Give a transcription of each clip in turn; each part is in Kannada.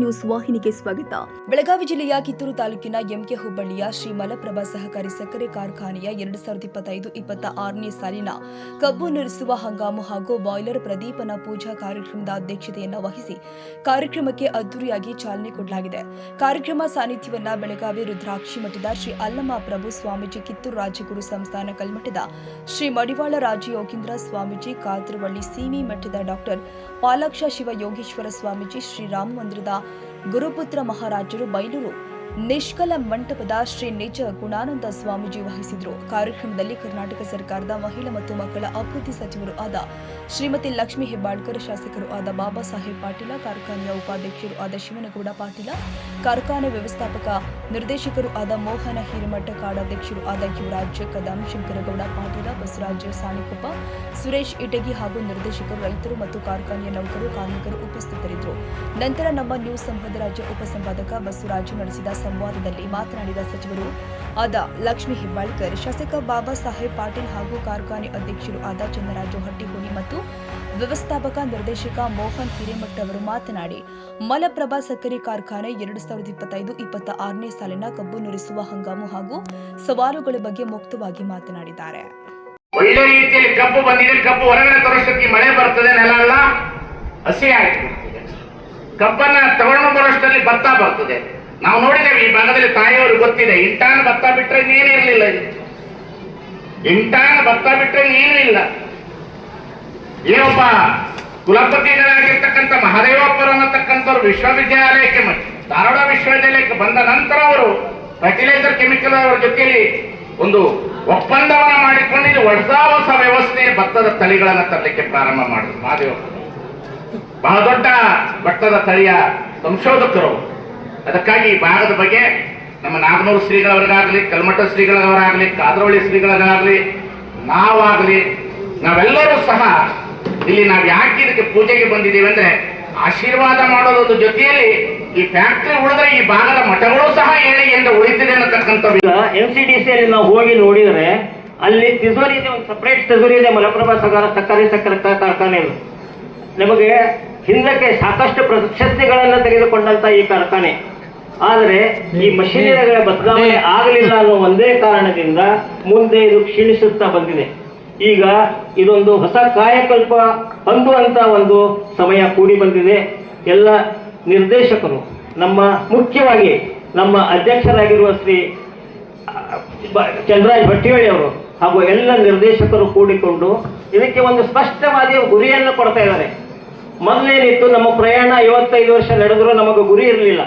ನ್ಯೂಸ್ ವಾಹಿನಿಗೆ ಸ್ವಾಗತ. ಬೆಳಗಾವಿ ಜಿಲ್ಲೆಯ ಕಿತ್ತೂರು ತಾಲೂಕಿನ ಎಂಕೆ ಹುಬ್ಬಳ್ಳಿಯ ಶ್ರೀ ಮಲಪ್ರಭಾ ಸಹಕಾರಿ ಸಕ್ಕರೆ ಕಾರ್ಖಾನೆಯ ಎರಡು ಸಾವಿರದ ಇಪ್ಪತ್ತೈದು ಇಪ್ಪತ್ತ ಆರನೇ ಸಾಲಿನ ಕಬ್ಬು ನುರಿಸುವ ಹಂಗಾಮು ಹಾಗೂ ಬಾಯ್ಲರ್ ಪ್ರದೀಪನ ಪೂಜಾ ಕಾರ್ಯಕ್ರಮದ ಅಧ್ಯಕ್ಷತೆಯನ್ನು ವಹಿಸಿ ಕಾರ್ಯಕ್ರಮಕ್ಕೆ ಅದ್ದೂರಿಯಾಗಿ ಚಾಲನೆ ಕೊಡಲಾಗಿದೆ. ಕಾರ್ಯಕ್ರಮ ಸಾನ್ನಿಧ್ಯವನ್ನ ಬೆಳಗಾವಿ ರುದ್ರಾಕ್ಷಿ ಮಠದ ಶ್ರೀ ಅಲ್ಲಮ್ಮ ಪ್ರಭು ಸ್ವಾಮೀಜಿ ಕಿತ್ತೂರು ರಾಜಗುರು ಸಂಸ್ಥಾನ ಕಲ್ಮಠದ ಶ್ರೀ ಮಡಿವಾಳ ರಾಜಯೋಗೀಂದ್ರ ಸ್ವಾಮೀಜಿ ಕಾತರವಳ್ಳಿ ಸೀಮಿ ಮಠದ ಡಾಕ್ಟರ್ ಪಾಲಾಕ್ಷ ಶಿವ ಯೋಗೇಶ್ವರ ಸ್ವಾಮೀಜಿ ಶ್ರೀರಾಮ ಮಂದಿರದ గురుపుత్ర మహారాజులు బయలులు ನಿಷ್ಕಲ ಮಂಟಪದ ಶ್ರೀ ನಿಜ ಗುಣಾನಂದ ಸ್ವಾಮೀಜಿ ವಹಿಸಿದ್ರು. ಕಾರ್ಯಕ್ರಮದಲ್ಲಿ ಕರ್ನಾಟಕ ಸರ್ಕಾರದ ಮಹಿಳಾ ಮತ್ತು ಮಕ್ಕಳ ಅಭಿವೃದ್ಧಿ ಸಚಿವರು ಆದ ಶ್ರೀಮತಿ ಲಕ್ಷ್ಮೀ ಹೆಬ್ಬಾಳ್ಕರ್, ಶಾಸಕರು ಆದ ಬಾಬಾ ಸಾಹೇಬ್ ಪಾಟೀಲ, ಕಾರ್ಖಾನೆಯ ಉಪಾಧ್ಯಕ್ಷರು ಆದ ಶಿವನಗೌಡ ಪಾಟೀಲ, ಕಾರ್ಖಾನೆ ವ್ಯವಸ್ಥಾಪಕ ನಿರ್ದೇಶಕರು ಆದ ಮೋಹನ ಹಿರೇಮಠ ಕಾಡಾಧ್ಯಕ್ಷರು ಆದ ಯುವರಾಜ್ ಕದಂ, ಶಂಕರಗೌಡ ಪಾಟೀಲ, ಬಸವರಾಜ್ ಸಾಣಿಕೊಪ್ಪ, ಸುರೇಶ್ ಇಟಗಿ ಹಾಗೂ ನಿರ್ದೇಶಕರು, ರೈತರು ಮತ್ತು ಕಾರ್ಖಾನೆಯ ನೌಕರು, ಕಾರ್ಮಿಕರು ಉಪಸ್ಥಿತರಿದ್ದರು. ನಂತರ ನಮ್ಮ ನ್ಯೂಸ್ ಸಂಪದ ರಾಜ್ಯ ಉಪಸಂಪಾದಕ ಬಸವರಾಜ್ ನಡೆಸಿದ ಸಂವಾದದಲ್ಲಿ ಮಾತನಾಡಿದ ಸಚಿವರು, ಆದ ಲಕ್ಷ್ಮೀ ಹೆಬ್ಬಾಳ್ಕರ್, ಶಾಸಕ ಬಾಬಾ ಸಾಹೇಬ್ ಪಾಟೀಲ್ ಹಾಗೂ ಕಾರ್ಖಾನೆ ಅಧ್ಯಕ್ಷರು ಆದ ಚನ್ನರಾಜು ಹಟ್ಟಿಹೋಣಿ ಮತ್ತು ವ್ಯವಸ್ಥಾಪಕ ನಿರ್ದೇಶಕ ಮೋಹನ್ ಹಿರೇಮಠ್ ಅವರು ಮಾತನಾಡಿ, ಮಲಪ್ರಭಾ ಸಕ್ಕರೆ ಕಾರ್ಖಾನೆ ಎರಡು ಸಾವಿರದ ಇಪ್ಪತ್ತೈದು, ಇಪ್ಪತ್ತ ಆರನೇ ಸಾಲಿನ ಕಬ್ಬು ನುರಿಸುವ ಹಂಗಾಮು ಹಾಗೂ ಸವಾಲುಗಳ ಬಗ್ಗೆ ಮುಕ್ತವಾಗಿ ಮಾತನಾಡಿದ್ದಾರೆ. ಒಳ್ಳೆ ರೀತಿಯಲ್ಲಿ ಕಬ್ಬು ಬಂದಿದೆ, ಕಬ್ಬು ಹೊರಗಡೆ ತರೋಷ್ಟಕ್ಕೆ ಮಳೆ ಬರ್ತದೆ, ನೆಲ ಎಲ್ಲ ಹಸಿ ಕಬ್ಬನ್ನ ತಗೊಂಡು ಬರೋಷ್ಟರಲ್ಲಿ ಭತ್ತ ಬರ್ತದೆ. ನಾವು ನೋಡಿದ್ದೇವೆ, ಈ ಭಾಗದಲ್ಲಿ ತಾಯಿಯವರು ಗೊತ್ತಿದೆ. ಇಂಟಾನ್ ಭತ್ತ ಬಿಟ್ಟರೆ ಇನ್ನೇನು ಇರಲಿಲ್ಲ ಇದು ಇಂಟಾನ್ ಭತ್ತ ಬಿಟ್ಟರೆ ಇನ್ನೇನು ಇಲ್ಲ. ಏನೊಬ್ಬ ಕುಲಪತಿಗಳಾಗಿರ್ತಕ್ಕಂಥ ಮಹದೇವಪ್ಪರು ಅನ್ನತಕ್ಕಂಥವ್ರು ವಿಶ್ವವಿದ್ಯಾಲಯಕ್ಕೆ ಧಾರವಾಡ ವಿಶ್ವವಿದ್ಯಾಲಯಕ್ಕೆ ಬಂದ ನಂತರ ಅವರು ಫರ್ಟಿಲೈಸರ್ ಕೆಮಿಕಲ್ ಅವರ ಜೊತೆಯಲ್ಲಿ ಒಂದು ಒಪ್ಪಂದವನ್ನ ಮಾಡಿಕೊಂಡು ಇದು ಹೊಸ ಹೊಸ ವ್ಯವಸ್ಥೆ ಭತ್ತದ ತಳಿಗಳನ್ನು ತರಲಿಕ್ಕೆ ಪ್ರಾರಂಭ ಮಾಡಿದ್ರು ಮಹಾದೇವಪ್ಪ. ಬಹಳ ದೊಡ್ಡ ಭತ್ತದ ತಳಿಯ ಸಂಶೋಧಕರು ಅದಕ್ಕಾಗಿ ಭಾಗದ ಬಗ್ಗೆ ನಮ್ಮ ನಾಗನೂರು ಶ್ರೀಗಳವರಿಗಾಗಲಿ, ಕಲ್ಮಠ ಶ್ರೀಗಳವರಾಗಲಿ, ಕಾದ್ರವಳ್ಳಿ ಶ್ರೀಗಳಾಗಲಿ ನಾವಾಗಲಿ, ನಾವೆಲ್ಲರೂ ಸಹ ಇಲ್ಲಿ ನಾವು ಯಾಕೆ ಇದಕ್ಕೆ ಪೂಜೆಗೆ ಬಂದಿದ್ದೀವಿ ಅಂದ್ರೆ ಆಶೀರ್ವಾದ ಮಾಡೋದ್ರ ಜೊತೆಯಲ್ಲಿ ಈ ಫ್ಯಾಕ್ಟರಿ ಉಳಿದ್ರೆ ಈ ಭಾಗದ ಮಠಗಳು ಸಹ ಏಳಿಗೆಯಿಂದ ಉಳಿತಿದೆ ಅನ್ನತಕ್ಕಂಥ ಎಂ ಸಿ ಡಿ ಸಿ ಅಲ್ಲಿ ನಾವು ಹೋಗಿ ನೋಡಿದ್ರೆ ಅಲ್ಲಿ ತಿಜೋರಿ ಇದೆ, ಒಂದು ಸಪ್ರೇಟ್ ತಿಜೋರಿ ಇದೆ, ಮಲಪ್ರಭಾ ಸಗರ ಸಕ್ಕರೆ ಸಕ್ಕರೆ ಕಾರ್ಖಾನೆ ನಮಗೆ ಹಿಂದಕ್ಕೆ ಸಾಕಷ್ಟು ಪ್ರಶಸ್ತಿಗಳನ್ನು ತೆಗೆದುಕೊಂಡಂತ ಈ ಕಾರ್ಖಾನೆ. ಆದರೆ ಈ ಮಷೀನರಿಗಳ ಬದಲಾವಣೆ ಆಗಲಿಲ್ಲ ಅನ್ನೋ ಒಂದೇ ಕಾರಣದಿಂದ ಮುಂದೆ ಇದು ಕ್ಷೀಣಿಸುತ್ತಾ ಬಂದಿದೆ. ಈಗ ಇದೊಂದು ಹೊಸ ಕಾಯಕಲ್ಪ ಹೊಂದುವಂತ ಒಂದು ಸಮಯ ಕೂಡಿ ಬಂದಿದೆ. ಎಲ್ಲ ನಿರ್ದೇಶಕರು ನಮ್ಮ ಮುಖ್ಯವಾಗಿ ನಮ್ಮ ಅಧ್ಯಕ್ಷರಾಗಿರುವ ಶ್ರೀ ಚಂದ್ರಾಜ್ ಭಟ್ಟಿಹಳ್ಳಿ ಅವರು ಹಾಗೂ ಎಲ್ಲ ನಿರ್ದೇಶಕರು ಕೂಡಿಕೊಂಡು ಇದಕ್ಕೆ ಒಂದು ಸ್ಪಷ್ಟವಾದ ಗುರಿಯನ್ನು ಕೊಡ್ತಾ ಇದ್ದಾರೆ. ಮೊದಲೇನಿತ್ತು ನಮ್ಮ ಪ್ರಯಾಣ ಐವತ್ತೈದು ವರ್ಷ ನಡೆದರೂ ನಮಗೆ ಗುರಿ ಇರಲಿಲ್ಲ.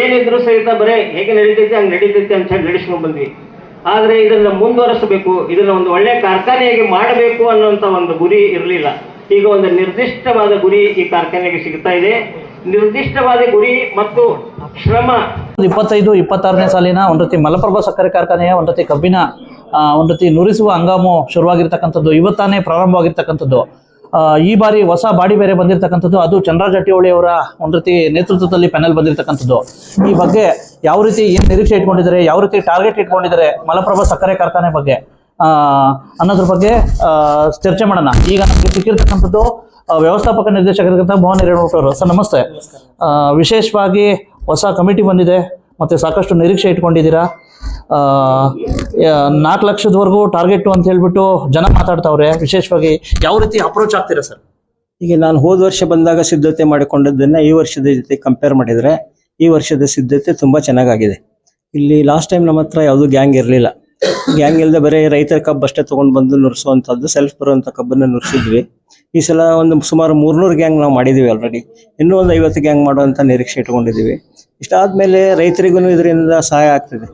ಏನಿದ್ರು ಸಹಿತ ಬರೇ ಹೇಗೆ ನಡೀತೈತೆ, ಹಂಗೆ ನಡೀತೈತೆ ಅಂತ ಹೇಳಿ ನಡೆಸ್ಕೊಂಡು ಬಂದ್ವಿ. ಆದರೆ ಇದನ್ನ ಮುಂದುವರಿಸಬೇಕು, ಇದನ್ನ ಒಂದು ಒಳ್ಳೆ ಕಾರ್ಖಾನೆಯಾಗಿ ಮಾಡಬೇಕು ಅನ್ನುವಂತ ಒಂದು ಗುರಿ ಇರಲಿಲ್ಲ. ಈಗ ಒಂದು ನಿರ್ದಿಷ್ಟವಾದ ಗುರಿ ಈ ಕಾರ್ಖಾನೆಗೆ ಸಿಗ್ತಾ ಇದೆ. ನಿರ್ದಿಷ್ಟವಾದ ಗುರಿ ಮತ್ತು ಶ್ರಮ. ಇಪ್ಪತ್ತೈದು, ಇಪ್ಪತ್ತಾರನೇ ಸಾಲಿನ ಒಂದು ರೀತಿ ಮಲಪ್ರಭಾ ಸಕ್ಕರೆ ಕಾರ್ಖಾನೆಯ ಒಂದು ರೀತಿ ಕಬ್ಬಿನ ಒಂದು ರೀತಿ ನುರಿಸುವ ಹಂಗಾಮು ಶುರುವಾಗಿರ್ತಕ್ಕಂಥದ್ದು, ಇವತ್ತಾನೇ ಪ್ರಾರಂಭವಾಗಿರ್ತಕ್ಕಂಥದ್ದು. ಈ ಬಾರಿ ಹೊಸ ಬಾಡಿ ಬೇರೆ ಬಂದಿರತಕ್ಕಂಥದ್ದು, ಅದು ಚಂದ್ರ ಜಟ್ಟಿಹೊಳಿ ಅವರ ಒಂದು ರೀತಿ ನೇತೃತ್ವದಲ್ಲಿ ಪ್ಯಾನೆಲ್ ಬಂದಿರತಕ್ಕಂಥದ್ದು. ಈ ಬಗ್ಗೆ ಯಾವ ರೀತಿ ಏನು ನಿರೀಕ್ಷೆ ಇಟ್ಕೊಂಡಿದ್ದಾರೆ, ಯಾವ ರೀತಿ ಟಾರ್ಗೆಟ್ ಇಟ್ಕೊಂಡಿದ್ದಾರೆ, ಮಲಪ್ರಭಾ ಸಕ್ಕರೆ ಕಾರ್ಖಾನೆ ಬಗ್ಗೆ ಅನ್ನೋದ್ರ ಬಗ್ಗೆ ಚರ್ಚೆ ಮಾಡೋಣ. ಈಗ ನಮಗೆ ಸಿಕ್ಕಿರ್ತಕ್ಕಂಥದ್ದು ವ್ಯವಸ್ಥಾಪಕ ನಿರ್ದೇಶಕರಿಗಿಂತ ಮೋಹನ್ ಎರಡು ಅವರು ಸರ್, ನಮಸ್ತೆ. ವಿಶೇಷವಾಗಿ ಹೊಸ ಕಮಿಟಿ ಬಂದಿದೆ. ಮತ್ತು ಸಾಕಷ್ಟು ನಿರೀಕ್ಷೆ ಇಟ್ಕೊಂಡಿದ್ದೀರಾ? ನಾಲ್ಕು ಲಕ್ಷದವರೆಗೂ ಟಾರ್ಗೆಟು ಅಂತ ಹೇಳ್ಬಿಟ್ಟು ಜನ ಮಾತಾಡ್ತಾವ್ರೆ. ವಿಶೇಷವಾಗಿ ಯಾವ ರೀತಿ ಅಪ್ರೋಚ್ ಆಗ್ತೀರಾ ಸರ್? ಈಗ ನಾನು ಹೋದ ವರ್ಷ ಬಂದಾಗ ಸಿದ್ಧತೆ ಮಾಡಿಕೊಂಡದ್ದನ್ನು ಈ ವರ್ಷದ ಜೊತೆ ಕಂಪೇರ್ ಮಾಡಿದರೆ ಈ ವರ್ಷದ ಸಿದ್ಧತೆ ತುಂಬ ಚೆನ್ನಾಗಾಗಿದೆ. ಇಲ್ಲಿ ಲಾಸ್ಟ್ ಟೈಮ್ ನಮ್ಮ ಹತ್ರ ಯಾವುದೂ ಗ್ಯಾಂಗ್ ಇರಲಿಲ್ಲ. ಗ್ಯಾಂಗ್ ಇಲ್ಲದೆ ಬರೀ ರೈತರ ಕಬ್ಬು ಅಷ್ಟೇ ತೊಗೊಂಡು ಬಂದು ನುರಿಸುವಂಥದ್ದು ಸೆಲ್ಫ್ ಬರುವಂಥ ಕಬ್ಬನ್ನು ನುರಿಸಿದ್ವಿ. ಈ ಸಲ ಒಂದು ಸುಮಾರು ಮೂರ್ನೂರು ಗ್ಯಾಂಗ್ ನಾವು ಮಾಡಿದ್ದೀವಿ ಆಲ್ರೆಡಿ ಇನ್ನೂ ಒಂದು ಐವತ್ತು ಗ್ಯಾಂಗ್ ಮಾಡುವಂಥ ನಿರೀಕ್ಷೆ ಇಟ್ಕೊಂಡಿದ್ದೀವಿ ಇಷ್ಟಾದಮೇಲೆ ರೈತರಿಗೂ ಇದರಿಂದ ಸಹಾಯ ಆಗ್ತದೆ.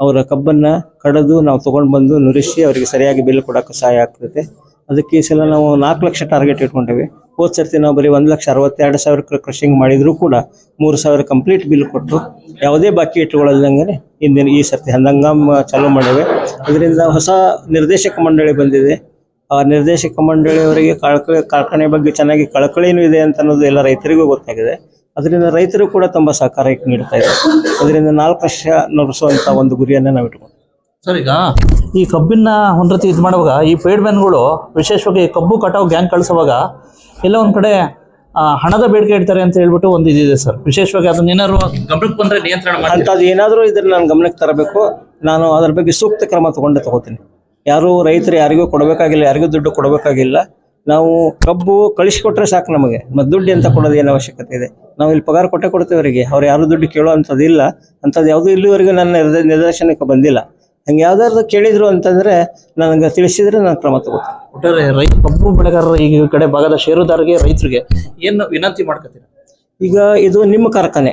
ಅವರ ಕಬ್ಬನ್ನು ಕಡಿದು ನಾವು ತೊಗೊಂಡು ಬಂದು ನುರಿಸಿ, ಅವರಿಗೆ ಸರಿಯಾಗಿ ಬಿಲ್ ಕೊಡೋಕ್ಕೆ ಸಹಾಯ ಆಗ್ತದೆ. ಅದಕ್ಕೆ ಈ ಸಲ ನಾವು ನಾಲ್ಕು ಲಕ್ಷ ಟಾರ್ಗೆಟ್ ಇಟ್ಕೊಂಡಿವಿ. ಹೋದ ಸರ್ತಿ ನಾವು ಬರೀ ಒಂದು ಲಕ್ಷ ಅರವತ್ತೆರಡು ಸಾವಿರ ಕ್ರಷಿಂಗ್ ಮಾಡಿದರೂ ಕೂಡ ಮೂರು ಸಾವಿರ ಕಂಪ್ಲೀಟ್ ಬಿಲ್ ಕೊಟ್ಟು ಯಾವುದೇ ಬಾಕಿ ಇಟ್ಟುಕೊಳ್ಳದಂಗೆ ಇಂದಿನ ಈ ಸರ್ತಿ ಹಂಗಂಗಾಮ ಚಾಲೂ ಮಾಡಿವೆ. ಅದರಿಂದ ಹೊಸ ನಿರ್ದೇಶಕ ಮಂಡಳಿ ಬಂದಿದೆ. ಆ ನಿರ್ದೇಶಕ ಮಂಡಳಿಯವರಿಗೆ ಕಳ್ಕಳಿ ಕಾರ್ಖಾನೆ ಬಗ್ಗೆ ಚೆನ್ನಾಗಿ ಕಳಕಳಿನೂ ಇದೆ ಅಂತ ಅನ್ನೋದು ಎಲ್ಲ ರೈತರಿಗೂ ಗೊತ್ತಾಗಿದೆ. ಅದರಿಂದ ರೈತರು ಕೂಡ ತುಂಬ ಸಹಕಾರ ನೀಡ್ತಾ ಇದ್ದಾರೆ. ಅದರಿಂದ ನಾಲ್ಕು ವರ್ಷ ನಡೆಸುವಂಥ ಒಂದು ಗುರಿಯನ್ನ ನಾವು ಇಟ್ಕೊಂಡು ಸರ್ ಈಗ ಈ ಕಬ್ಬಿನ ಹೊಂದ್ರತಿ ಇದು ಮಾಡುವಾಗ ಈ ಪೇಡ್ ಮ್ಯಾನ್ಗಳು ವಿಶೇಷವಾಗಿ ಕಬ್ಬು ಕಟಾವು ಗ್ಯಾಂಗ್ ಕಳಿಸುವಾಗ ಎಲ್ಲ ಒಂದು ಕಡೆ ಹಣದ ಬೇಡಿಕೆ ಇಡ್ತಾರೆ ಅಂತ ಹೇಳ್ಬಿಟ್ಟು ಒಂದು ಇದಿದೆ ಸರ್. ವಿಶೇಷವಾಗಿ ಅದನ್ನ ಏನಾದ್ರು ಗಮನಕ್ಕೆ ಬಂದ್ರೆ ನಿಯಂತ್ರಣ ಅಂಥದ್ದು ಏನಾದರೂ ಇದ್ರೆ ನಾನು ಗಮನಕ್ಕೆ ತರಬೇಕು. ನಾನು ಅದ್ರ ಬಗ್ಗೆ ಸೂಕ್ತ ಕ್ರಮ ತಗೊಂಡೆ ತಗೋತೀನಿ. ಯಾರು ರೈತರು ಯಾರಿಗೂ ಕೊಡಬೇಕಾಗಿಲ್ಲ, ಯಾರಿಗೂ ದುಡ್ಡು ಕೊಡಬೇಕಾಗಿಲ್ಲ. ನಾವು ಕಬ್ಬು ಕಳಿಸಿಕೊಟ್ರೆ ಸಾಕು ನಮಗೆ. ಮತ್ತು ದುಡ್ಡು ಅಂತ ಕೊಡೋದು ಏನು ಅವಶ್ಯಕತೆ ಇದೆ? ನಾವು ಇಲ್ಲಿ ಪಗಾರ ಕೊಟ್ಟೆ ಕೊಡ್ತೀವಿ ಅವರಿಗೆ. ಅವ್ರು ಯಾರು ದುಡ್ಡು ಕೇಳೋ ಅಂಥದ್ದು ಇಲ್ಲ ಅಂಥದ್ದು ಯಾವುದೂ ಇಲ್ಲಿವರೆಗೂ ನನ್ನ ನಿರ್ದೇಶನಕ್ಕೆ ಬಂದಿಲ್ಲ. ಹಂಗೆ ಯಾವ್ದಾದ್ರು ಕೇಳಿದ್ರು ಅಂತಂದ್ರೆ ನನಗೆ ತಿಳಿಸಿದ್ರೆ ನಾನು ಕ್ರಮ ತಗೋತೀನಿ. ಒಟ್ಟಾರೆ ರೈತ ಕಬ್ಬು ಬೆಳೆಗಾರರ ಈ ಕಡೆ ಭಾಗದ ಷೇರುದಾರರಿಗೆ ರೈತರಿಗೆ ಏನು ವಿನಂತಿ ಮಾಡ್ಕೊತೀರಾ? ಈಗ ಇದು ನಿಮ್ಮ ಕಾರ್ಖಾನೆ.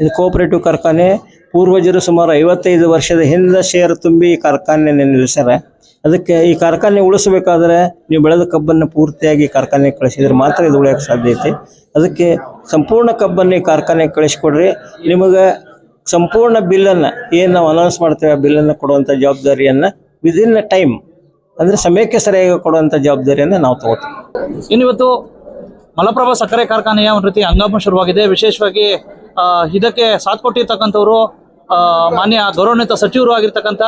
ಇದು ಕೋಆಪರೇಟಿವ್ ಕಾರ್ಖಾನೆ. ಪೂರ್ವಜರು ಸುಮಾರು ಐವತ್ತೈದು ವರ್ಷದ ಹಿಂದೆ ಶೇರು ತುಂಬಿ ಈ ಕಾರ್ಖಾನೆ ನಿಲ್ಲಿಸ್ಯಾರ ಅದಕ್ಕೆ ಈ ಕಾರ್ಖಾನೆ ಉಳಿಸಬೇಕಾದ್ರೆ ನೀವು ಬೆಳೆದ ಕಬ್ಬನ್ನು ಪೂರ್ತಿಯಾಗಿ ಕಾರ್ಖಾನೆಗೆ ಕಳಿಸಿದ್ರೆ ಮಾತ್ರ ಇದು ಉಳಿಯೋಕ್ಕೆ ಸಾಧ್ಯ ಐತಿ. ಅದಕ್ಕೆ ಸಂಪೂರ್ಣ ಕಬ್ಬನ್ನು ಈ ಕಾರ್ಖಾನೆಗೆ ಕಳಿಸ್ಕೊಡ್ರಿ. ನಿಮಗೆ ಸಂಪೂರ್ಣ ಬಿಲ್ಲನ್ನು ಏನು ನಾವು ಅನೌನ್ಸ್ ಮಾಡ್ತೇವೆ ಆ ಬಿಲ್ಲನ್ನು ಕೊಡುವಂಥ ಜವಾಬ್ದಾರಿಯನ್ನು ವಿದಿನ್ ಟೈಮ್ ಅಂದರೆ ಸಮಯಕ್ಕೆ ಸರಿಯಾಗಿ ಕೊಡುವಂಥ ಜವಾಬ್ದಾರಿಯನ್ನು ನಾವು ತಗೋತೀವಿ. ಇನ್ನಿವತ್ತು ಮಲಪ್ರಭಾ ಸಕ್ಕರೆ ಕಾರ್ಖಾನೆಯ ಒಂದು ರೀತಿ ಹಂಗಾಮ ಶುರುವಾಗಿದೆ. ವಿಶೇಷವಾಗಿ ಇದಕ್ಕೆ ಸಾಥ್ ಕೊಟ್ಟಿರ್ತಕ್ಕಂಥವ್ರು ಮಾನ್ಯ ಗೌರವಾನ್ವಿತ ಸಚಿವರು ಆಗಿರ್ತಕ್ಕಂಥ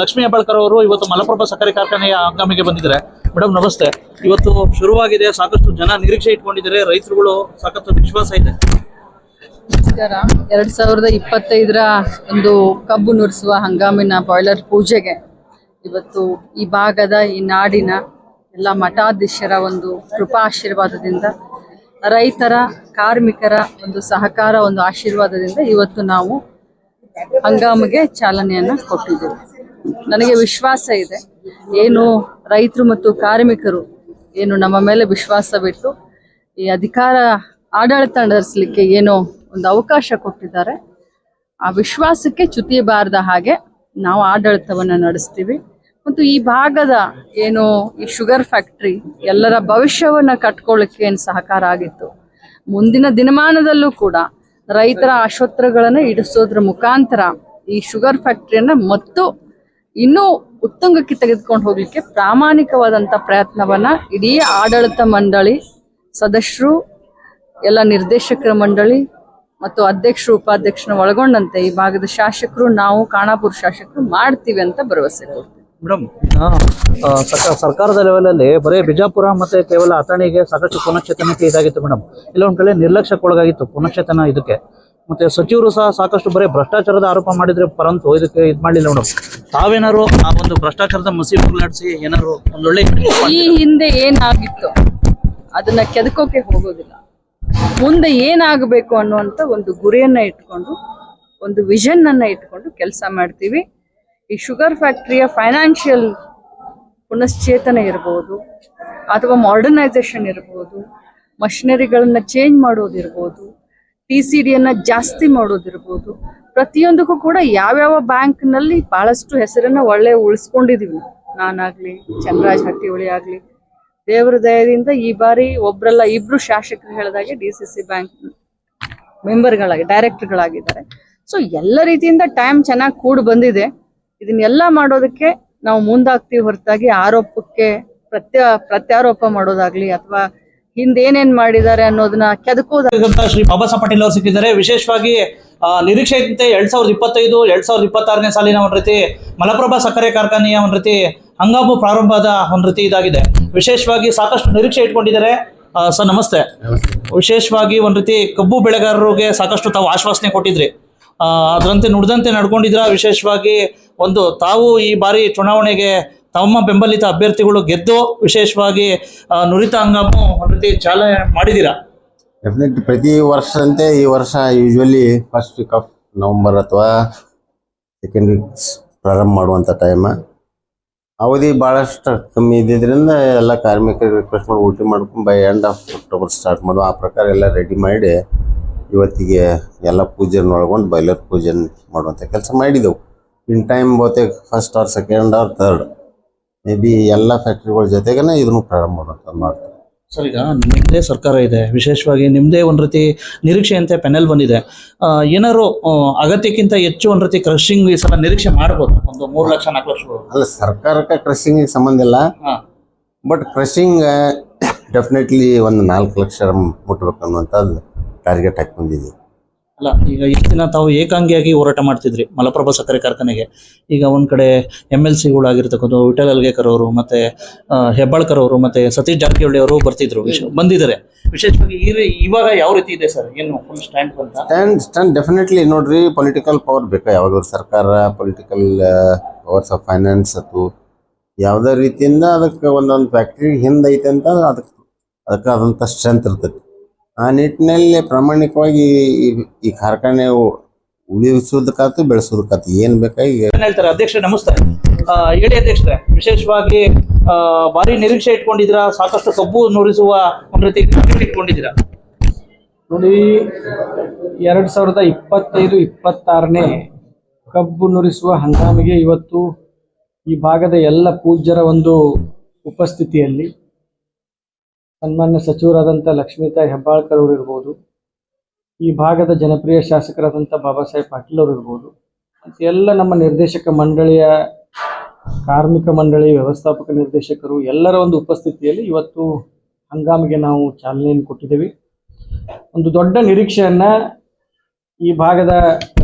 ಲಕ್ಷ್ಮೀ ಹೆಬ್ಬಾಳ್ಕರ್ ಅವರು ಇವತ್ತು ಮಲಪ್ರಭಾ ಸಕ್ಕರೆ ಕಾರ್ಖಾನೆಯ ಹಂಗಾಮಿಗೆ ಬಂದಿದ್ದಾರೆ. ಮೇಡಮ್ ನಮಸ್ತೆ. ಇವತ್ತು ಶುರುವಾಗಿದೆ. ಸಾಕಷ್ಟು ಜನ ನಿರೀಕ್ಷೆ ಇಟ್ಕೊಂಡಿದ್ದಾರೆ. ರೈತರುಗಳು ಸಾಕಷ್ಟು ವಿಶ್ವಾಸ ಇದೆ. ನಮಸ್ಕಾರ ಎರಡ್ ಸಾವಿರದ ಇಪ್ಪತ್ತೈದರ ಒಂದು ಕಬ್ಬು ನುರಿಸುವ ಹಂಗಾಮಿನ ಬಾಯ್ಲರ್ ಪೂಜೆಗೆ ಇವತ್ತು ಈ ಭಾಗದ, ಈ ನಾಡಿನ ಎಲ್ಲ ಮಠಾಧೀಶರ ಒಂದು ಕೃಪಾ ಆಶೀರ್ವಾದದಿಂದ ರೈತರ, ಕಾರ್ಮಿಕರ ಒಂದು ಸಹಕಾರ, ಒಂದು ಆಶೀರ್ವಾದದಿಂದ ಇವತ್ತು ನಾವು ಹಂಗಾಮಿಗೆ ಚಾಲನೆಯನ್ನ ಕೊಟ್ಟಿದ್ದೇವೆ. ನನಗೆ ವಿಶ್ವಾಸ ಇದೆ. ಏನು ರೈತರು ಮತ್ತು ಕಾರ್ಮಿಕರು ಏನು ನಮ್ಮ ಮೇಲೆ ವಿಶ್ವಾಸವಿಟ್ಟು ಈ ಅಧಿಕಾರ ಆಡಳಿತ ನಡೆಸಲಿಕ್ಕೆ ಏನೋ ಒಂದು ಅವಕಾಶ ಕೊಟ್ಟಿದ್ದಾರೆ. ಆ ವಿಶ್ವಾಸಕ್ಕೆ ಚ್ಯುತಿ ಬಾರದ ಹಾಗೆ ನಾವು ಆಡಳಿತವನ್ನು ನಡೆಸ್ತೀವಿ. ಮತ್ತು ಈ ಭಾಗದ ಏನು ಈ ಶುಗರ್ ಫ್ಯಾಕ್ಟ್ರಿ ಎಲ್ಲರ ಭವಿಷ್ಯವನ್ನ ಕಟ್ಕೊಳ್ಳಿಕ್ಕೆ ಏನು ಸಹಕಾರ ಆಗಿತ್ತು? ಮುಂದಿನ ದಿನಮಾನದಲ್ಲೂ ಕೂಡ ರೈತರ ಆಶೋತ್ತರಗಳನ್ನು ಇಡಿಸೋದ್ರ ಮುಖಾಂತರ ಈ ಶುಗರ್ ಫ್ಯಾಕ್ಟ್ರಿಯನ್ನು ಮತ್ತು ಇನ್ನೂ ಉತ್ತುಂಗಕ್ಕೆ ತೆಗೆದುಕೊಂಡು ಹೋಗಲಿಕ್ಕೆ ಪ್ರಾಮಾಣಿಕವಾದಂಥ ಪ್ರಯತ್ನವನ್ನ ಇಡೀ ಆಡಳಿತ ಮಂಡಳಿ ಸದಸ್ಯರು, ಎಲ್ಲ ನಿರ್ದೇಶಕರ ಮಂಡಳಿ ಮತ್ತು ಅಧ್ಯಕ್ಷರು ಉಪಾಧ್ಯಕ್ಷರು ಒಳಗೊಂಡಂತೆ ಈ ಭಾಗದ ಶಾಸಕರು ನಾವು ಖಾನಾಪುರ ಶಾಸಕರು ಮಾಡ್ತೀವಿ ಅಂತ ಭರವಸೆ ಕೊಡ್ತೀವಿ. ಮೇಡಮ್ ಸರ್ಕಾರದ ಲೆವೆಲಲ್ಲಿ ಬರೀ ಬಿಜಾಪುರ ಮತ್ತೆ ಕೇವಲ ಅಥಣಿಗೆ ಸಾಕಷ್ಟು ಪುನಶ್ಚೇತನಕ್ಕೆ ಇದಾಗಿತ್ತು ಮೇಡಮ್. ಇಲ್ಲೊಂದ್ ಕಡೆ ನಿರ್ಲಕ್ಷ್ಯಕ್ಕೊಳಗಾಗಿತ್ತು ಪುನಶ್ಚೇತನ ಇದಕ್ಕೆ. ಮತ್ತೆ ಸಚಿವರು ಸಹ ಸಾಕಷ್ಟು ಬರೀ ಭ್ರಷ್ಟಾಚಾರದ ಆರೋಪ ಮಾಡಿದ್ರೆ ಪರಂತು ಇದಕ್ಕೆ ಇದು ಮಾಡಲಿಲ್ಲ ಮೇಡಮ್. ತಾವೇನಾರು ಆ ಒಂದು ಭ್ರಷ್ಟಾಚಾರದ ಮಸಿ ಮುಗ್ಲಾಡಿಸಿ ಏನಾರು ಒಂದೊಳ್ಳೆ ಈ ಹಿಂದೆ ಏನಾಗಿತ್ತು ಅದನ್ನ ಕೆದಕೋಕೆ ಹೋಗೋದಿಲ್ಲ. ಮುಂದೆ ಏನಾಗಬೇಕು ಅನ್ನುವಂಥ ಒಂದು ಗುರಿಯನ್ನ ಇಟ್ಕೊಂಡು, ಒಂದು ವಿಷನ್ ಅನ್ನ ಇಟ್ಕೊಂಡು ಕೆಲಸ ಮಾಡ್ತೀವಿ. ಈ ಶುಗರ್ ಫ್ಯಾಕ್ಟ್ರಿಯ ಫೈನಾನ್ಷಿಯಲ್ ಪುನಶ್ಚೇತನ ಇರ್ಬೋದು, ಅಥವಾ ಮಾಡರ್ನೈಸೇಷನ್ ಇರ್ಬೋದು ಮಷಿನರಿಗಳನ್ನ ಚೇಂಜ್ ಮಾಡೋದಿರ್ಬೋದು ಟಿ ಸಿ ಡಿಯನ್ನು ಜಾಸ್ತಿ ಮಾಡೋದಿರ್ಬೋದು ಪ್ರತಿಯೊಂದಕ್ಕೂ ಕೂಡ ಯಾವ್ಯಾವ ಬ್ಯಾಂಕ್ನಲ್ಲಿ ಬಹಳಷ್ಟು ಹೆಸರನ್ನ ಒಳ್ಳೆ ಉಳಿಸ್ಕೊಂಡಿದ್ದೀವಿ ನಾನಾಗಲಿ, ಚಂದ್ರಾಜ್ ಹಟ್ಟಿಹೊಳಿ ಆಗ್ಲಿ ದೇವರ ದಯದಿಂದ ಈ ಬಾರಿ ಒಬ್ರಲ್ಲ ಇಬ್ರು ಶಾಸಕರು ಹೇಳಿದಾಗೆ ಡಿ ಸಿ ಸಿ ಬ್ಯಾಂಕ್ ಮೆಂಬರ್ಗಳಾಗಿ ಡೈರೆಕ್ಟರ್ಗಳಾಗಿದ್ದಾರೆ ಸೊ ಎಲ್ಲ ರೀತಿಯಿಂದ ಟೈಮ್ ಚೆನ್ನಾಗಿ ಕೂಡಿ ಬಂದಿದೆ. ಇದನ್ನೆಲ್ಲ ಮಾಡೋದಕ್ಕೆ ನಾವು ಮುಂದಾಗ್ತೀವಿ ಹೊರತಾಗಿ ಆರೋಪಕ್ಕೆ ಪ್ರತ್ಯ, ಪ್ರತ್ಯಾರೋಪ ಮಾಡೋದಾಗ್ಲಿ ಅಥವಾ ಹಿಂದೇನೇನ್ ಮಾಡಿದ್ದಾರೆ ಅನ್ನೋದನ್ನ ಕೆದಕೋದ ಶ್ರೀ ಬಾಬಾ ಸಾಹೇಬ್ ಪಾಟೀಲ್ ಅವರು ಸಿಕ್ಕಿದ್ದಾರೆ. ವಿಶೇಷವಾಗಿ ನಿರೀಕ್ಷೆ ನಿರೀಕ್ಷೆಯಂತೆ ಎರಡ್ ಸಾವಿರದ ಇಪ್ಪತ್ತೈದು, ಎರಡ್ ಸಾವಿರದ ಇಪ್ಪತ್ತಾರನೇ ಸಾಲಿನ ಒಂದ್ ರೀತಿ ಮಲಪ್ರಭಾ ಸಕ್ಕರೆ ಕಾರ್ಖಾನೆಯ ಒಂದ್ ರೀತಿ ಹಂಗಾಮು ಪ್ರಾರಂಭದ ಒಂದು ರೀತಿ ಇದಾಗಿದೆ. ವಿಶೇಷವಾಗಿ ಸಾಕಷ್ಟು ನಿರೀಕ್ಷೆ ಇಟ್ಕೊಂಡಿದ್ದಾರೆ. ಸರ್ ನಮಸ್ತೆ. ವಿಶೇಷವಾಗಿ ಒಂದು ರೀತಿ ಕಬ್ಬು ಬೆಳೆಗಾರರಿಗೆ ಸಾಕಷ್ಟು ತಾವು ಆಶ್ವಾಸನೆ ಕೊಟ್ಟಿದ್ರಿ. ಅದರಂತೆ ನುಡಿದಂತೆ ನಡ್ಕೊಂಡಿದ್ರ? ವಿಶೇಷವಾಗಿ ಒಂದು ತಾವು ಈ ಬಾರಿ ಚುನಾವಣೆಗೆ ತಮ್ಮ ಬೆಂಬಲಿತ ಅಭ್ಯರ್ಥಿಗಳು ಗೆದ್ದು ವಿಶೇಷವಾಗಿ ನುರಿತ ಹಂಗಾಮು ಒಂದು ರೀತಿ ಚಾಲನೆ ಮಾಡಿದ್ದೀರಾ? ಡೆಫಿನೆಟ್ ಪ್ರತಿ ವರ್ಷದಂತೆ ಈ ವರ್ಷ usually first week of November ಅಥವಾ ಸೆಕೆಂಡ್ ವೀಕ್ಸ್ ಪ್ರಾರಂಭ ಮಾಡುವಂಥ ಟೈಮ್ ಅವಧಿ ಭಾಳಷ್ಟು ಕಮ್ಮಿ ಇದ್ದಿದ್ರಿಂದ ಎಲ್ಲ ಕಾರ್ಮಿಕರಿಗೆ ರಿಕ್ವೆಸ್ಟ್ ಮಾಡಿ ಊಟ ಮಾಡ್ಕೊಂಡು by end of October start ಮಾಡೋ ಆ ಪ್ರಕಾರ ಎಲ್ಲ ರೆಡಿ ಮಾಡಿ ಇವತ್ತಿಗೆ ಎಲ್ಲ ಪೂಜೆನ ಒಳಗೊಂಡು ಬಾಯ್ಲರ್ ಪೂಜೆ ಮಾಡುವಂಥ ಕೆಲಸ ಮಾಡಿದೆವು. ಇನ್ ಟೈಮ್ ಬಹುತೇಕ first or second or third maybe ಎಲ್ಲ ಫ್ಯಾಕ್ಟ್ರಿಗಳ ಜೊತೆಗೇ ಇದನ್ನು ಪ್ರಾರಂಭ ಮಾಡುವಂಥ ಮಾಡ್ತೀವಿ ಸರ್ ಈಗ ನಿಮ್ಮದೇ ಸರ್ಕಾರ ಇದೆ. ವಿಶೇಷವಾಗಿ ನಿಮ್ಮದೇ ಒಂದು ರೀತಿ ನಿರೀಕ್ಷೆಯಂತೆ ಪೆನಲ್ ಬಂದಿದೆ. ಏನಾರು ಏನಾದ್ರು ಅಗತ್ಯಕ್ಕಿಂತ ಹೆಚ್ಚು ಒಂದು ರೀತಿ ಕ್ರಶಿಂಗ್ ಈ ಸಲ ನಿರೀಕ್ಷೆ ಮಾಡ್ಬೋದು? ಒಂದು ಮೂರು ಲಕ್ಷ ನಾಲ್ಕು ಲಕ್ಷ ಅಲ್ಲ ಸರ್ಕಾರಕ್ಕೆ ಕ್ರಷಿಂಗ್ ಸಂಬಂಧ ಇಲ್ಲ. ಬಟ್ ಕ್ರಷಿಂಗ್ ಡೆಫಿನೆಟ್ಲಿ ಒಂದು ನಾಲ್ಕು ಲಕ್ಷ ಮುಟ್ಬೇಕು ಅನ್ನುವಂಥದ್ದು ಟಾರ್ಗೆಟ್ ಹಾಕೊಂಡಿದ್ದೀವಿ ಅಲ್ಲ, ಈಗ ದಿನ ತಾವು ಏಕಾಂಗಿಯಾಗಿ ಹೋರಾಟ ಮಾಡ್ತಿದ್ರಿ, ಮಲಪ್ರಭಾ ಸಕ್ಕರೆ ಕಾರ್ಖಾನೆಗೆ. ಈಗ ಒಂದ್ ಕಡೆ ಎಂ ಎಲ್ ಸಿಗಳಾಗಿರ್ತಕ್ಕಂಥ ವಿಠಲ್ ಅಲ್ಗೇಕರ್ ಅವರು ಮತ್ತೆ ಹೆಬ್ಬಾಳ್ಕರ್ ಅವರು ಮತ್ತೆ ಸತೀಶ್ ಜಾರಕಿಹೊಳಿ ಅವರು ಬರ್ತಿದ್ರು ಬಂದಿದ್ದಾರೆ. ವಿಶೇಷವಾಗಿ ಇವಾಗ ಯಾವ ರೀತಿ ಇದೆ ಸರ್? ಏನು ಫುಲ್ ಸ್ಟ್ಯಾಂಡ್ ಬಂತ? ಸ್ಟ್ಯಾಂಡ್ ಸ್ಟ್ಯಾಂಡ್ ಡೆಫಿನೆಟ್ಲಿ ನೋಡ್ರಿ ಪೊಲಿಟಿಕಲ್ ಪವರ್ ಬೇಕಾ ಯಾವಾಗಲೂ? ಸರ್ಕಾರ ಪೊಲಿಟಿಕಲ್ ಪವರ್ಸ್ ಆಫ್ ಫೈನಾನ್ಸ್ ಅಥವಾ ಯಾವುದೇ ರೀತಿಯಿಂದ ಅದಕ್ಕೆ ಒಂದೊಂದು ಫ್ಯಾಕ್ಟ್ರಿ ಹಿಂದೆ ಐತೆ ಅಂತ ಅದಕ್ಕೆ ಅದಕ್ಕೆ ಆದಂಥ ಸ್ಟ್ರೆಂತ್ ಇರ್ತೈತಿ. ಆ ನಿಟ್ಟಿನಲ್ಲಿ ಪ್ರಾಮಾಣಿಕವಾಗಿ ಈ- ಈ ಕಾರ್ಖಾನೆ ಉಳಿಸೋದಕ್ಕಾತು ಬೆಳೆಸೋದಕ್ಕಾತು ಏನು ಬೇಕಾಗಿ ಏನ್ ಹೇಳ್ತಾರೆ ಅಧ್ಯಕ್ಷ ನಮಸ್ತೆ. ಆ, ಹೇಳಿ ಅಧ್ಯಕ್ಷರೇ ವಿಶೇಷವಾಗಿ ಆ, ಭಾರಿ ನಿರೀಕ್ಷೆ ಇಟ್ಕೊಂಡಿದ್ರ ಸಾಕಷ್ಟು ಕಬ್ಬು ನುರಿಸುವ ಒಂದ್ ರೀತಿ target ಇಟ್ಕೊಂಡಿದ್ದೀರಾ? ನೋಡಿ ಎರಡು ಸಾವಿರದ ಇಪ್ಪತ್ತೈದು ಇಪ್ಪತ್ತಾರನೇ ಕಬ್ಬು ನುರಿಸುವ ಹಂಗಾಮಿಗೆ ಇವತ್ತು ಈ ಭಾಗದ ಎಲ್ಲ ಪೂಜ್ಯರ ಒಂದು ಉಪಸ್ಥಿತಿಯಲ್ಲಿ ಸನ್ಮಾನ್ಯ ಸಚಿವರಾದಂಥ ಲಕ್ಷ್ಮೀತಾಯಿ ಹೆಬ್ಬಾಳ್ಕರ್ ಅವರು ಇರ್ಬೋದು, ಈ ಭಾಗದ ಜನಪ್ರಿಯ ಶಾಸಕರಾದಂಥ ಬಾಬಾ ಸಾಹೇಬ್ ಪಾಟೀಲ್ ಅವರು ಇರ್ಬೋದು ಎಲ್ಲ ನಮ್ಮ ನಿರ್ದೇಶಕ ಮಂಡಳಿಯ ಕಾರ್ಮಿಕ ಮಂಡಳಿ ವ್ಯವಸ್ಥಾಪಕ ನಿರ್ದೇಶಕರು ಎಲ್ಲರ ಒಂದು ಉಪಸ್ಥಿತಿಯಲ್ಲಿ ಇವತ್ತು ಹಂಗಾಮಿಗೆ ನಾವು ಚಾಲನೆಯನ್ನು ಕೊಟ್ಟಿದ್ದೇವೆ. ಒಂದು ದೊಡ್ಡ ನಿರೀಕ್ಷೆಯನ್ನ ಈ ಭಾಗದ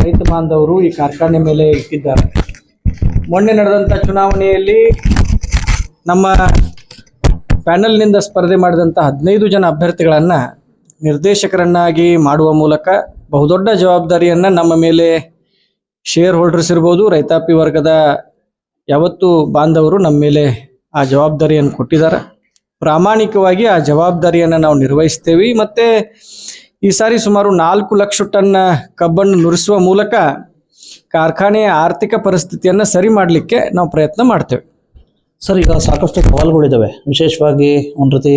ರೈತ ಬಾಂಧವರು ಈ ಕಾರ್ಖಾನೆ ಮೇಲೆ ಇಟ್ಟಿದ್ದಾರೆ. ಮೊನ್ನೆ ನಡೆದಂಥ ಚುನಾವಣೆಯಲ್ಲಿ ನಮ್ಮ ಪ್ಯಾನಲ್ನಿಂದ ಸ್ಪರ್ಧೆ ಮಾಡಿದಂಥ ಹದಿನೈದು ಜನ ಅಭ್ಯರ್ಥಿಗಳನ್ನು ನಿರ್ದೇಶಕರನ್ನಾಗಿ ಮಾಡುವ ಮೂಲಕ ಬಹುದೊಡ್ಡ ಜವಾಬ್ದಾರಿಯನ್ನು ನಮ್ಮ ಮೇಲೆ ಶೇರ್ ಹೋಲ್ಡರ್ಸ್ ಇರ್ಬೋದು, ರೈತಾಪಿ ವರ್ಗದ ಯಾವತ್ತು ಬಾಂಧವರು ನಮ್ಮ ಮೇಲೆ ಆ ಜವಾಬ್ದಾರಿಯನ್ನು ಕೊಟ್ಟಿದ್ದಾರೆ. ಪ್ರಾಮಾಣಿಕವಾಗಿ ಆ ಜವಾಬ್ದಾರಿಯನ್ನು ನಾವು ನಿರ್ವಹಿಸ್ತೇವೆ. ಮತ್ತು ಈ ಸಾರಿ ಸುಮಾರು ನಾಲ್ಕು ಲಕ್ಷ ಟನ್ ಕಬ್ಬನ್ನು ನುರಿಸುವ ಮೂಲಕ ಕಾರ್ಖಾನೆಯ ಆರ್ಥಿಕ ಪರಿಸ್ಥಿತಿಯನ್ನು ಸರಿ ಮಾಡಲಿಕ್ಕೆ ನಾವು ಪ್ರಯತ್ನ ಮಾಡ್ತೇವೆ. ಸರ್, ಈಗ ಸಾಕಷ್ಟು ಸವಾಲುಗಳಿದ್ದಾವೆ ವಿಶೇಷವಾಗಿ ಒಂದು ರೀತಿ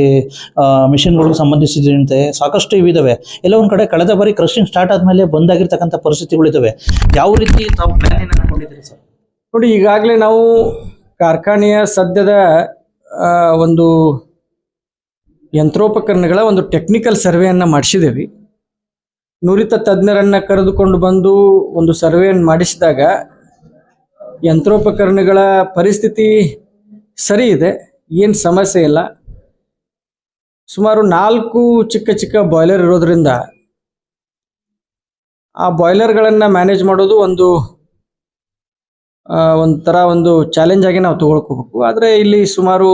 ಮಿಷಿನ್ಗಳಿಗೆ ಸಂಬಂಧಿಸಿದಂತೆ ಸಾಕಷ್ಟು ಇವಿದಾವೆ. ಎಲ್ಲ ಒಂದು ಕಡೆ ಕಳೆದ ಬಾರಿ ಕ್ರಷಿಂಗ್ ಸ್ಟಾರ್ಟ್ ಆದಮೇಲೆ ಬಂದಾಗಿರ್ತಕ್ಕಂಥ ಪರಿಸ್ಥಿತಿಗಳಿದ್ದಾವೆ ಯಾವ ರೀತಿ ತಾವು ಪ್ಲಾನ್ ಹಾಕೊಂಡಿದ್ದೀರಿ ಸರ್? ನೋಡಿ, ಈಗಾಗಲೇ ನಾವು ಕಾರ್ಖಾನೆಯ ಸದ್ಯದ ಒಂದು ಯಂತ್ರೋಪಕರಣಗಳ ಒಂದು ಟೆಕ್ನಿಕಲ್ ಸರ್ವೆಯನ್ನು ಮಾಡಿಸಿದ್ದೇವೆ ನುರಿತ ತಜ್ಞರನ್ನು ಕರೆದುಕೊಂಡು ಬಂದು ಒಂದು ಸರ್ವೆಯನ್ನು ಮಾಡಿಸಿದಾಗ ಯಂತ್ರೋಪಕರಣಗಳ ಪರಿಸ್ಥಿತಿ ಸರಿ ಇದೆ, ಏನು ಸಮಸ್ಯೆ ಇಲ್ಲ. ಸುಮಾರು ನಾಲ್ಕು ಚಿಕ್ಕ ಚಿಕ್ಕ ಬಾಯ್ಲರ್ ಇರೋದ್ರಿಂದ ಆ ಬಾಯ್ಲರ್ಗಳನ್ನು ಮ್ಯಾನೇಜ್ ಮಾಡೋದು ಒಂದು ಒಂಥರ ಒಂದು ಚಾಲೆಂಜ್ ಆಗಿ ನಾವು ತಗೊಳ್ಕೋಬೇಕು. ಆದರೆ ಇಲ್ಲಿ ಸುಮಾರು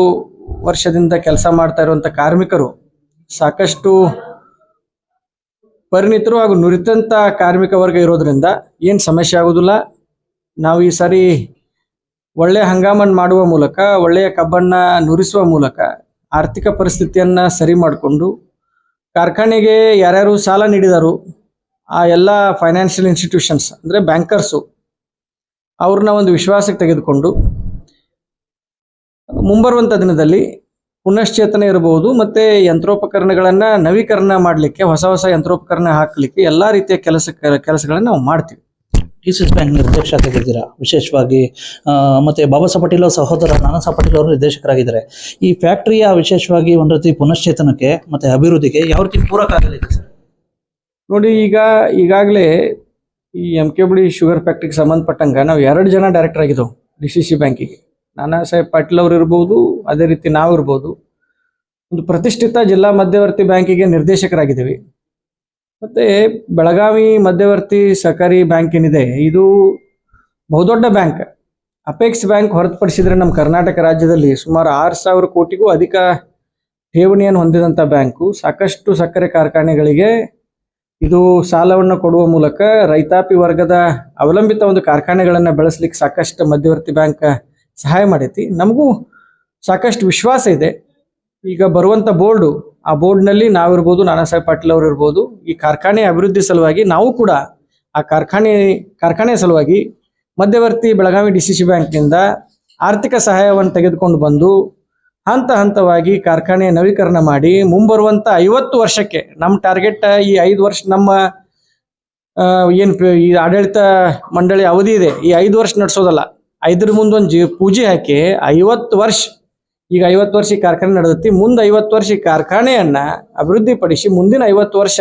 ವರ್ಷದಿಂದ ಕೆಲಸ ಮಾಡ್ತಾ ಇರುವಂಥ ಕಾರ್ಮಿಕರು ಸಾಕಷ್ಟು ಪರಿಣಿತರು ಹಾಗೂ ನುರಿತಂಥ ಕಾರ್ಮಿಕ ವರ್ಗ ಇರೋದ್ರಿಂದ ಏನು ಸಮಸ್ಯೆ ಆಗೋದಿಲ್ಲ. ನಾವು ಈ ಸಾರಿ ಒಳ್ಳೆಯ ಹಂಗಾಮನ್ನು ಮಾಡುವ ಮೂಲಕ, ಒಳ್ಳೆಯ ಕಬ್ಬನ್ನು ನುರಿಸುವ ಮೂಲಕ ಆರ್ಥಿಕ ಪರಿಸ್ಥಿತಿಯನ್ನು ಸರಿ ಮಾಡಿಕೊಂಡು, ಕಾರ್ಖಾನೆಗೆ ಯಾರ್ಯಾರು ಸಾಲ ನೀಡಿದರು, ಆ ಎಲ್ಲ ಫೈನಾನ್ಷಿಯಲ್ ಇನ್ಸ್ಟಿಟ್ಯೂಷನ್ಸ್ ಅಂದರೆ ಬ್ಯಾಂಕರ್ಸು ಅವ್ರನ್ನ ಒಂದು ವಿಶ್ವಾಸಕ್ಕೆ ತೆಗೆದುಕೊಂಡು ಮುಂಬರುವಂಥ ದಿನದಲ್ಲಿ ಪುನಶ್ಚೇತನ ಇರಬಹುದು, ಮತ್ತು ಯಂತ್ರೋಪಕರಣಗಳನ್ನು ನವೀಕರಣ ಮಾಡಲಿಕ್ಕೆ, ಹೊಸ ಹೊಸ ಯಂತ್ರೋಪಕರಣ ಹಾಕಲಿಕ್ಕೆ ಎಲ್ಲ ರೀತಿಯ ಕೆಲಸ ಕೆಲಸಗಳನ್ನು ನಾವು ಮಾಡ್ತೀವಿ. ಸಿ ಬ್ಯಾಂಕ್ ನಿರ್ದೇಶಕರಾಗಿದ್ದೀರಾ ವಿಶೇಷವಾಗಿ ಮತ್ತು ಬಾಬಾ ಸಾಹೇಬ್ ಪಟೇಲ್ ಅವ್ರ ಸಹೋದರ ನಾನಾ ಸಾಹೇಬ್ ಪಟೇಲ್ ಅವರು ನಿರ್ದೇಶಕರಾಗಿದ್ದಾರೆ. ಈ ಫ್ಯಾಕ್ಟರಿಯ ವಿಶೇಷವಾಗಿ ಒಂದು ರೀತಿ ಪುನಶ್ಚೇತನಕ್ಕೆ ಮತ್ತೆ ಅಭಿವೃದ್ಧಿಗೆ ಯಾವ ರೀತಿ ಪೂರಕ ಆಗಲಿದೆ ಸರ್? ನೋಡಿ, ಈಗ, ಈಗಾಗಲೇ ಈ ಎಂ ಕೆ ಬಿ ಶುಗರ್ ಫ್ಯಾಕ್ಟ್ರಿಗೆ ಸಂಬಂಧಪಟ್ಟಂಗೆ ನಾವು ಎರಡು ಜನ ಡೈರೆಕ್ಟರ್ ಆಗಿದ್ದೆವು ಡಿ ಸಿ ಸಿ ಬ್ಯಾಂಕಿಗೆ ನಾನಾ ಸಾಹೇಬ್ ಪಾಟೀಲ್ ಅವರು ಇರ್ಬೋದು, ಅದೇ ರೀತಿ ನಾವು ಇರ್ಬೋದು. ಒಂದು ಪ್ರತಿಷ್ಠಿತ ಜಿಲ್ಲಾ ಮಧ್ಯವರ್ತಿ ಬ್ಯಾಂಕಿಗೆ ನಿರ್ದೇಶಕರಾಗಿದ್ದೀವಿ. ಮತ್ತು ಬೆಳಗಾವಿ ಮಧ್ಯವರ್ತಿ ಸಹಕಾರಿ ಬ್ಯಾಂಕ್ ಏನಿದೆ, ಇದು ಬಹುದೊಡ್ಡ ಬ್ಯಾಂಕ್. ಅಪೆಕ್ಸ್ ಬ್ಯಾಂಕ್ ಹೊರತುಪಡಿಸಿದರೆ ನಮ್ಮ ಕರ್ನಾಟಕ ರಾಜ್ಯದಲ್ಲಿ ಸುಮಾರು ಆರು ಸಾವಿರ ಕೋಟಿಗೂ ಅಧಿಕ ಠೇವಣಿಯನ್ನು ಹೊಂದಿದಂಥ ಬ್ಯಾಂಕು. ಸಾಕಷ್ಟು ಸಕ್ಕರೆ ಕಾರ್ಖಾನೆಗಳಿಗೆ ಇದು ಸಾಲವನ್ನು ಕೊಡುವ ಮೂಲಕ ರೈತಾಪಿ ವರ್ಗದ ಅವಲಂಬಿತ ಒಂದು ಕಾರ್ಖಾನೆಗಳನ್ನು ಬೆಳೆಸಲಿಕ್ಕೆ ಸಾಕಷ್ಟು ಮಧ್ಯವರ್ತಿ ಬ್ಯಾಂಕ್ ಸಹಾಯ ಮಾಡೈತಿ. ನಮಗೂ ಸಾಕಷ್ಟು ವಿಶ್ವಾಸ ಇದೆ. ಈಗ ಬರುವಂಥ ಬೋರ್ಡು ಆ ಬೋರ್ಡ್ನಲ್ಲಿ ನಾವಿರ್ಬೋದು, ನಾನಾ ಸಾಹೇಬ್ ಪಾಟೀಲ್ ಅವರು ಇರ್ಬೋದು ಈ ಕಾರ್ಖಾನೆ ಅಭಿವೃದ್ಧಿ ಸಲುವಾಗಿ ನಾವು ಕೂಡ ಆ ಕಾರ್ಖಾನೆ ಕಾರ್ಖಾನೆ ಸಲುವಾಗಿ ಮಧ್ಯವರ್ತಿ ಬೆಳಗಾವಿ ಡಿ ಸಿ ಸಿ ಬ್ಯಾಂಕ್ನಿಂದ ಆರ್ಥಿಕ ಸಹಾಯವನ್ನು ತೆಗೆದುಕೊಂಡು ಬಂದು ಹಂತ ಹಂತವಾಗಿ ಕಾರ್ಖಾನೆ ನವೀಕರಣ ಮಾಡಿ ಮುಂಬರುವಂಥ ಐವತ್ತು ವರ್ಷಕ್ಕೆ, ನಮ್ಮ ಟಾರ್ಗೆಟ್ ಈ ಐದು ವರ್ಷ, ನಮ್ಮ ಏನು ಈ ಆಡಳಿತ ಮಂಡಳಿ ಅವಧಿ ಇದೆ, ಈ ಐದು ವರ್ಷ ನಡೆಸೋದಲ್ಲ, ಐದರ ಮುಂದೊಂದು ಜಿ, ಪೂಜೆ ಹಾಕಿ ಐವತ್ತು ವರ್ಷ ಈಗ ಐವತ್ತು ವರ್ಷ ಕಾರ್ಖಾನೆ ನಡೆದತಿ. ಮುಂದೆ ಐವತ್ತು ವರ್ಷ ಈ ಕಾರ್ಖಾನೆಯನ್ನು ಅಭಿವೃದ್ಧಿಪಡಿಸಿ ಮುಂದಿನ ಐವತ್ತು ವರ್ಷ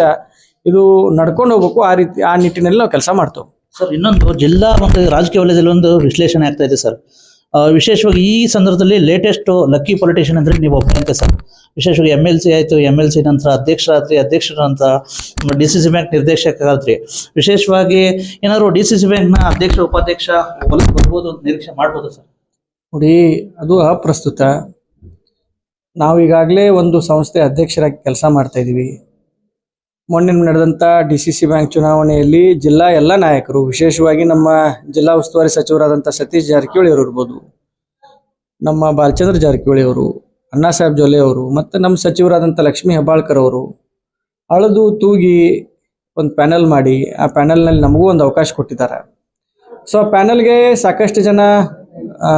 ಇದು ನಡ್ಕೊಂಡು ಹೋಗ್ಬೇಕು. ಆ ರೀತಿ, ಆ ನಿಟ್ಟಿನಲ್ಲಿ ನಾವು ಕೆಲಸ ಮಾಡ್ತೇವೆ. ಸರ್, ಇನ್ನೊಂದು ಜಿಲ್ಲಾ ಮತ್ತು ರಾಜಕೀಯ ವಲಯದಲ್ಲಿ ಒಂದು ವಿಶ್ಲೇಷಣೆ ಆಗ್ತಾ ಇದೆ ಸರ್. ವಿಶೇಷವಾಗಿ ಈ ಸಂದರ್ಭದಲ್ಲಿ ಲೇಟೆಸ್ಟ್ ಲಕ್ಕಿ ಪೊಲಿಟಿಷಿಯನ್ ಅಂದರೆ ನೀವು ಒಬ್ಬ ಸರ್. ವಿಶೇಷವಾಗಿ ಎಂ ಎಲ್ ಸಿ ಆಯಿತು ಎಂ ಎಲ್ ಸಿ ನಂತರ ಅಧ್ಯಕ್ಷರಾದ್ರಿ, ಅಧ್ಯಕ್ಷರ ನಂತರ ಡಿ ಸಿ ಸಿ ಬ್ಯಾಂಕ್ ನಿರ್ದೇಶಕರಾದ್ರಿ ವಿಶೇಷವಾಗಿ ಏನಾದ್ರು ಡಿ ಸಿ ಸಿ ಬ್ಯಾಂಕ್ನ ಅಧ್ಯಕ್ಷ, ಉಪಾಧ್ಯಕ್ಷ ಬರ್ಬೋದು ಅಂತ ನಿರೀಕ್ಷೆ ಮಾಡ್ಬೋದು ಸರ್? ನೋಡಿ, ಅದು ಅಪ್ರಸ್ತುತ. ನಾವು ಈಗಾಗಲೇ ಒಂದು ಸಂಸ್ಥೆ ಅಧ್ಯಕ್ಷರಾಗಿ ಕೆಲಸ ಮಾಡ್ತಾ ಇದ್ದೀವಿ. ಮೊನ್ನೆ ನಡೆದಂಥ ಡಿ ಸಿ ಸಿ ಬ್ಯಾಂಕ್ ಚುನಾವಣೆಯಲ್ಲಿ ಜಿಲ್ಲಾ ಎಲ್ಲ ನಾಯಕರು, ವಿಶೇಷವಾಗಿ ನಮ್ಮ ಜಿಲ್ಲಾ ಉಸ್ತುವಾರಿ ಸಚಿವರಾದಂಥ ಸತೀಶ್ ಜಾರಕಿಹೊಳಿ ಅವರು ಇರ್ಬೋದು, ನಮ್ಮ ಬಾಲಚಂದ್ರ ಜಾರಕಿಹೊಳಿ ಅವರು, ಅಣ್ಣಾ ಸಾಹೇಬ್ ಜೊಲೆ ಅವರು, ಮತ್ತು ನಮ್ಮ ಸಚಿವರಾದಂಥ ಲಕ್ಷ್ಮೀ ಹೆಬ್ಬಾಳ್ಕರ್ ಅವರು ಅಳದು ತೂಗಿ ಒಂದು ಪ್ಯಾನಲ್ ಮಾಡಿ, ಆ ಪ್ಯಾನಲ್ನಲ್ಲಿ ನಮಗೂ ಒಂದು ಅವಕಾಶ ಕೊಟ್ಟಿದ್ದಾರೆ. ಸೊ, ಆ ಪ್ಯಾನಲ್ಗೆ ಸಾಕಷ್ಟು ಜನ ಆ,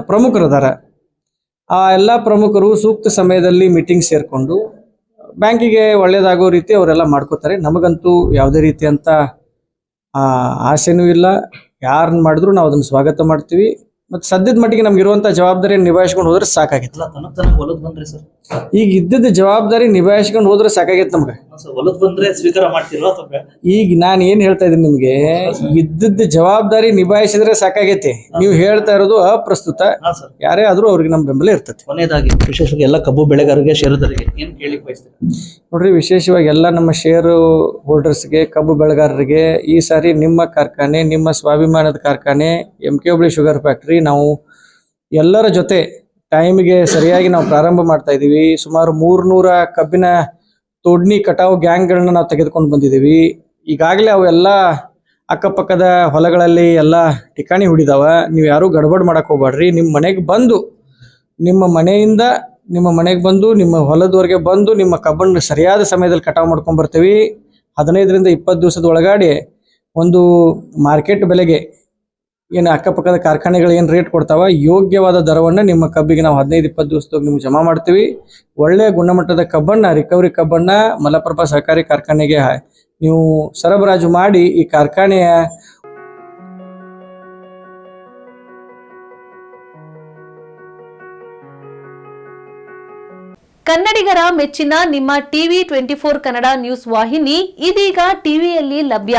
ಪ್ರಮುಖರದಾರ ಆ ಎಲ್ಲ ಪ್ರಮುಖರು ಸೂಕ್ತ ಸಮಯದಲ್ಲಿ ಮೀಟಿಂಗ್ ಸೇರಿಕೊಂಡು ಬ್ಯಾಂಕಿಗೆ ಒಳ್ಳೆಯದಾಗೋ ರೀತಿ ಅವರೆಲ್ಲ ಮಾಡ್ಕೋತಾರೆ. ನಮಗಂತೂ ಯಾವುದೇ ರೀತಿಯಂಥ ಆಸೆನೂ ಇಲ್ಲ. ಯಾರನ್ನ ಮಾಡಿದ್ರು ನಾವು ಅದನ್ನು ಸ್ವಾಗತ ಮಾಡ್ತೀವಿ. ಮತ್ತು ಸದ್ಯದ ಮಟ್ಟಿಗೆ ನಮ್ಗೆ ಇರುವಂಥ ಜವಾಬ್ದಾರಿಯನ್ನು ನಿಭಾಯಿಸ್ಕೊಂಡು ಹೋದ್ರೆ ಸಾಕಾಗಿತ್ತು ಈಗ ಇದ್ದದ ಜವಾಬ್ದಾರಿ ನಿಭಾಯಿಸ್ಕೊಂಡು ಹೋದ್ರೆ ಸಾಕಾಗಿತ್ತು ನಮ್ಗೆ. ಹೊಲದ್ ಬಂದ್ರೆ ಸ್ವೀಕಾರ ಮಾಡ್ತಿರೋ ಅಥವಾ? ಈಗ ನಾನು ಏನ್ ಹೇಳ್ತಾ ಇದ್ದೀನಿ ನಿಮ್ಗೆ ಇದ್ದದ ಜವಾಬ್ದಾರಿ ನಿಭಾಯಿಸಿದ್ರೆ ಸಾಕಾಗೈತಿ. ನೀವು ಹೇಳ್ತಾ ಇರೋದು ಅಪ್ರಸ್ತುತ. ಯಾರೇ ಆದ್ರೂ ಅವ್ರಿಗೆ ನಮ್ಮ ಬೆಂಬಲ ಇರ್ತೈತಿ. ಕೊನೆಯದಾಗಿ ವಿಶೇಷವಾಗಿ ಎಲ್ಲ ಕಬ್ಬು ಬೆಳೆಗಾರರಿಗೆ ಷೇರುದಾರರಿಗೆ ಏನು ಕೇಳಿಕ್ ಬಯಸ್ತೀರಾ? ನೋಡ್ರಿ ವಿಶೇಷವಾಗಿ ಎಲ್ಲ ನಮ್ಮ ಶೇರು ಹೋಲ್ಡರ್ಸ್ಗೆ ಕಬ್ಬು ಬೆಳೆಗಾರರಿಗೆ ಈ ಸಾರಿ ನಿಮ್ಮ ಕಾರ್ಖಾನೆ ನಿಮ್ಮ ಸ್ವಾಭಿಮಾನದ ಕಾರ್ಖಾನೆ M K Hubli sugar factory ನಾವು ಎಲ್ಲರ ಜೊತೆ ಟೈಮಿಗೆ ಸರಿಯಾಗಿ ನಾವು ಪ್ರಾರಂಭ ಮಾಡ್ತಾ ಇದ್ದೀವಿ ಸುಮಾರು ಮೂರ್ನೂರ ಕಬ್ಬಿನ ತೋಡ್ನಿ ಕಟಾವು ಗ್ಯಾಂಗ್ಗಳನ್ನ ನಾವು ತೆಗೆದುಕೊಂಡು ಬಂದಿದ್ದೀವಿ. ಈಗಾಗಲೇ ಅವೆಲ್ಲ ಅಕ್ಕಪಕ್ಕದ ಹೊಲಗಳಲ್ಲಿ ಎಲ್ಲ ಠಿಕಾಣಿ ಹುಡಿದಾವ. ನೀವು ಯಾರೂ ಗಡ್ಬಡ್ ಮಾಡಕ್ ಹೋಗ್ಬೇಡ್ರಿ ನಿಮ್ಮ ಮನೆಗೆ ಬಂದು, ನಿಮ್ಮ ಮನೆಯಿಂದ ನಿಮ್ಮ ಮನೆಗೆ ಬಂದು, ನಿಮ್ಮ ಹೊಲದವರೆಗೆ ಬಂದು, ನಿಮ್ಮ ಕಬ್ಬನ್ನು ಸರಿಯಾದ ಸಮಯದಲ್ಲಿ ಕಟಾವು ಮಾಡ್ಕೊಂಡ್ ಬರ್ತೀವಿ. ಹದಿನೈದರಿಂದ ಇಪ್ಪತ್ತು ದಿವಸದ ಒಳಗಡೆ ಒಂದು ಮಾರ್ಕೆಟ್ ಬೆಲೆಗೆ ಏನು ಅಕ್ಕಪಕ್ಕದ ಕಾರ್ಖಾನೆಗಳು ಏನು ರೇಟ್ ಕೊಡ್ತಾವ ಯೋಗ್ಯವಾದ ದರವನ್ನು ನಿಮ್ಮ ಕಬ್ಬಿಗೆ ನಾವು ಹದಿನೈದು, ಇಪ್ಪತ್ತು ದಿವಸದಾಗ ನಿಮ್ಗೆ ಜಮಾ ಮಾಡ್ತೀವಿ. ಒಳ್ಳೆಯ ಗುಣಮಟ್ಟದ ಕಬ್ಬನ್ನ ರಿಕವರಿ ಕಬ್ಬನ್ನ ಮಲಪ್ರಭಾ ಸಹಕಾರಿ ಕಾರ್ಖಾನೆಗೆ ನೀವು ಸರಬರಾಜು ಮಾಡಿ ಈ ಕಾರ್ಖಾನೆಯ ಕನ್ನಡಿಗರ ಮೆಚ್ಚಿನ ನಿಮ್ಮ TV twenty four Kannada news ವಾಹಿನಿ ಇದೀಗ ಟಿವಿಯಲ್ಲಿ ಲಭ್ಯ.